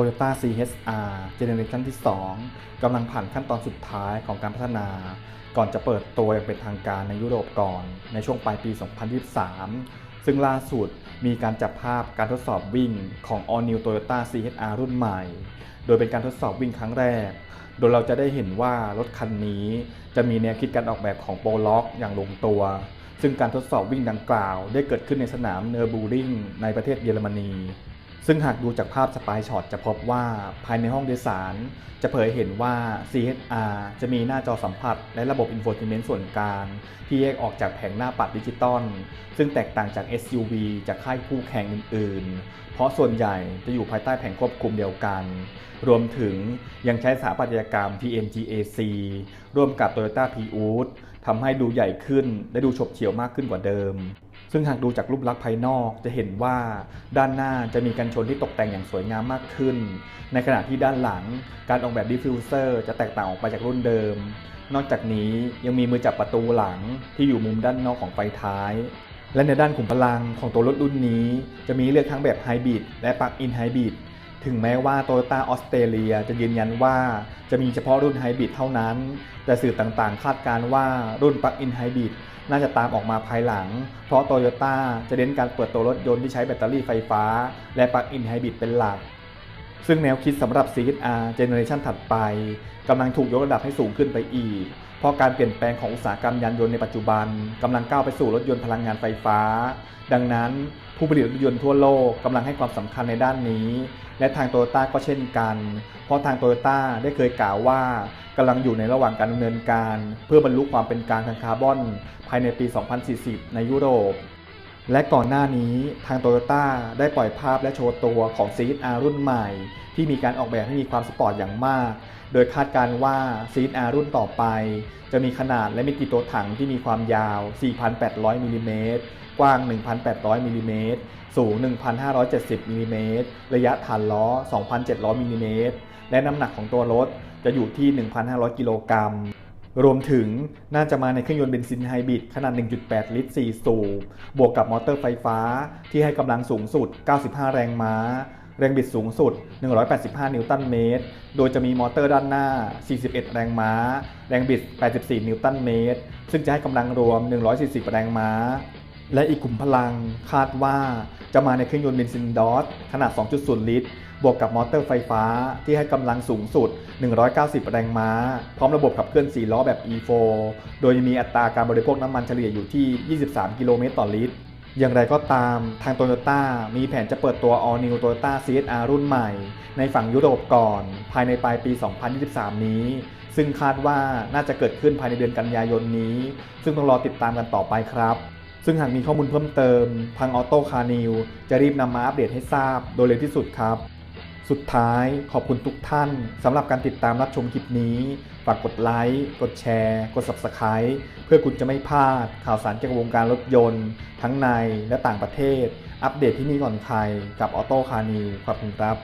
Toyota CHR เจเนอเรชันที่ 2 กำลังผ่านขั้นตอนสุดท้ายของการพัฒนา ก่อนจะเปิดตัวอย่างเป็นทางการในยุโรปก่อน ในช่วงปลายปี 2023 ซึ่งล่าสุดมีการจับภาพการทดสอบวิ่งของ All New Toyota CHR รุ่นใหม่ โดยเป็นการทดสอบวิ่งครั้งแรก โดยเราจะได้เห็นว่ารถคันนี้จะมีแนวคิดการออกแบบของโปรล็อกอย่างลงตัวซึ่งการทดสอบวิ่งดังกล่าว ได้เกิดขึ้นในสนามเนอร์บูริงในประเทศเยอรมนี ซึ่งหากดูจากภาพสปายช็อตจะพบว่าภายในห้องโดยสาร จะเผยเห็นว่า CHR จะมีหน้าจอสัมผัส และระบบอินโฟเทนเมนต์ส่วนกลางที่แยกออกจากแผงหน้าปัดดิจิตอลซึ่งแตกต่างจาก SUV จากค่ายคู่แข่งอื่น ๆ เพราะส่วนใหญ่จะอยู่ภายใต้แผงควบคุมเดียวกัน รวมถึงยังใช้สถาปัตยกรรม TMGAC ร่วมกับ Toyota p r i u s ทำให้ดูใหญ่ขึ้นและดูฉบเฉี่ยวมากขึ้นกว่าเดิม ซึ่งหากดูจากรูปลักษณ์ภายนอกจะเห็นว่าด้านหน้าจะมีกันชนที่ตกแต่งอย่างสวยงามมากขึ้น ในขณะที่ด้านหลังการออกแบบดิฟฟิวเซอร์จะแตกต่างออกไปจากรุ่นเดิม นอกจากนี้ยังมีมือจับประตูหลังที่อยู่มุมด้านนอกของไฟท้าย และในด้านขุมพลังของตัวรถรุ่นนี้ จะมีเลือกทั้งแบบไฮบริดและปลั๊กอินไฮบริด ถึงแม้ว่า Toyota ออสเตรเลียจะยืนยันว่าจะมีเฉพาะรุ่นไฮบริดเท่านั้น แต่สื่อต่างๆ คาดการว่ารุ่นปลั๊กอินไฮบริดน่าจะตามออกมาภายหลัง เพราะ Toyota จะเน้นการเปิดตัวรถยนต์ที่ใช้แบตเตอรี่ไฟฟ้า และปลั๊กอินไฮบริดเป็นหลัก ซึ่งแนวคิดสำหรับ CHR Generation ถัดไปกำลังถูกยกระดับให้สูงขึ้นไปอีก เพราะการเปลี่ยนแปลงของอุตสาหกรรมยานยนต์ในปัจจุบันกำลังก้าวไปสู่รถยนต์พลังงานไฟฟ้า ดังนั้นผู้ผลิตรถยนต์ทั่วโลกกำลังให้ความสำคัญในด้านนี้ และทางโตโยต้าก็เช่นกัน เพราะทางโตโยต้าได้เคยกล่าวว่ากำลังอยู่ในระหว่างการดำเนินการ เพื่อบรรลุความเป็นกลางทางคาร์บอน ภายในปี 2040 ในยุโรป และก่อนหน้านี้ทางโตโยต้าได้ปล่อยภาพและโชว์ตัวของ CHR รุ่นใหม่ ที่มีการออกแบบให้มีความสปอร์ตอย่างมาก โดยคาดการณ์ว่า CHR รุ่นต่อไป จะมีขนาดและมิติตัวถังที่มีความยาว 4,800มิลลิเมตร กว้าง 1,800มิลลิเมตรสูง 1,570มิลลิเมตรระยะฐานล้อ 2,700มิลลิเมตรและน้ำหนักของตัวรถจะอยู่ที่ 1,500 กิโลกรัม รวมถึงน่าจะมาในเครื่องยนต์เบนซินไฮบริดขนาด 1.8 ลิตร 4 สูบบวกกับมอเตอร์ไฟฟ้าที่ให้กำลังสูงสุด 95 แรงม้า แรงบิดสูงสุด 185 นิวตันเมตร โดยจะมีมอเตอร์ด้านหน้า 41 แรงม้า แรงบิด 84 นิวตันเมตร ซึ่งจะให้กำลังรวม 140 แรงม้า และอีกกลุ่มพลังคาดว่าจะมาในเครื่องยนต์เบนซินดอสขนาด 2.0 ลิตร บวกกับมอเตอร์ไฟฟ้าที่ให้กำลังสูงสุด 190 แรงม้า พร้อมระบบขับเคลื่อน 4 ล้อแบบ E4 โดยมีอัตราการบริโภคน้ำมันเฉลี่ยอยู่ที่ 23 กิโลเมตรต่อลิตร อย่างไรก็ตามทางโตโยต้ามีแผนจะเปิดตัว All New Toyota CHR รุ่นใหม่ ในฝั่งยุโรปก่อน ภายในปลายปี 2023 นี้ซึ่งคาดว่าน่าจะเกิดขึ้นภายในเดือนกันยายนนี้ ซึ่งต้องรอติดตามกันต่อไปครับ ซึ่งหากมีข้อมูลเพิ่มเติม ทางออโต้คานิวจะรีบนำมาอัปเดตให้ทราบโดยเร็วที่สุดครับ สุดท้ายขอบคุณทุกท่านสำหรับการติดตามรับชมคลิปนี้ ฝากกดไลค์ กดแชร์ กด Subscribe เพื่อคุณจะไม่พลาดข่าวสารจากวงการรถยนต์ ทั้งในและต่างประเทศ อัปเดตที่นี่ก่อนใครกับออโต้คานิวขอบคุณครับ